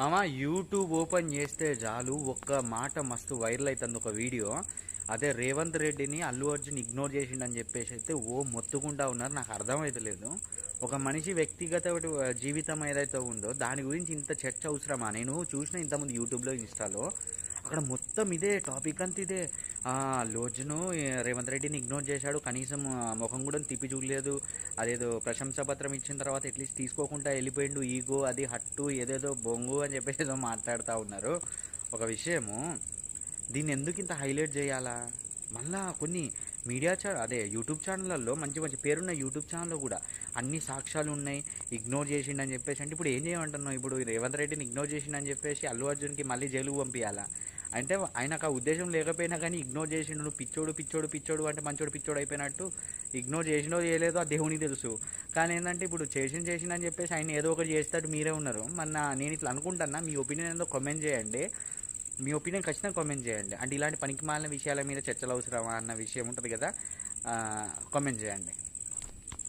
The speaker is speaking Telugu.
మామ యూట్యూబ్ ఓపెన్ చేస్తే చాలు ఒక్క మాట మస్తు వైరల్ అవుతుంది ఒక వీడియో. అదే రేవంత్ రెడ్డిని అల్లు అర్జున్ ఇగ్నోర్ చేసిండని చెప్పేసి అయితే ఓ మొత్తుకుంటా ఉన్నారు నాకు అర్థమైతలేదు. ఒక మనిషి వ్యక్తిగత జీవితం ఏదైతే ఉందో దాని గురించి ఇంత చర్చ అవసరమా? నేను చూసిన ఇంతకుముందు యూట్యూబ్లో ఇన్స్టాలో అక్కడ మొత్తం ఇదే టాపిక్ అంతా ఇదే. ఆ, రేవంత్ రెడ్డిని ఇగ్నోర్ చేశాడు. కనీసం ముఖం కూడా తిప్పి చూడలేదు. అదేదో ప్రశంసా పత్రం ఇచ్చిన తర్వాత అట్లీస్ట్ తీసుకోకుండా వెళ్ళిపోయిండు. ఈగో అది హట్టు ఏదేదో బొంగు అని చెప్పేసి ఏదో మాట్లాడుతూ ఉన్నారు. ఒక విషయము దీన్ని ఎందుకు ఇంత హైలైట్ చేయాలా? మళ్ళా కొన్ని మీడియా ఛానల్ అదే యూట్యూబ్ ఛానళ్ళల్లో మంచి మంచి పేరున్న యూట్యూబ్ ఛానల్లో కూడా అన్ని సాక్ష్యాలు ఉన్నాయి. ఇగ్నోర్ చేసిండని చెప్పేసి అంటే ఇప్పుడు ఏం చేయమంటున్నావు? ఇప్పుడు రేవంత్ రెడ్డిని ఇగ్నోర్ చేసిండని చెప్పేసి అల్లు అర్జున్కి మళ్ళీ జైలుకు పంపించాలా అంటే ఆయనకు ఆ ఉద్దేశం లేకపోయినా కానీ ఇగ్నోర్ చేసిండు నువ్వు పిచ్చోడు పిచ్చోడు పిచ్చోడు అంటే మంచోడు పిచ్చోడు అయిపోయినట్టు ఇగ్నోర్ చేసినో చేయలేదో ఆ దేవునికి తెలుసు. కానీ ఏంటంటే ఇప్పుడు చేసిన చేసిన అని చెప్పేసి ఆయన ఏదో ఒకటి చేస్తాడు మీరే ఉన్నారు. మన నేను ఇట్లా అనుకుంటున్నా మీ ఒపీనియన్ ఏదో కామెంట్ చేయండి. మీ ఒపీనియన్ ఖచ్చితంగా కామెంట్ చేయండి. అంటే ఇలాంటి పనికి మాలిన విషయాల మీద చర్చలు అవసరమా అన్న విషయం ఉంటుంది కదా కామెంట్ చేయండి.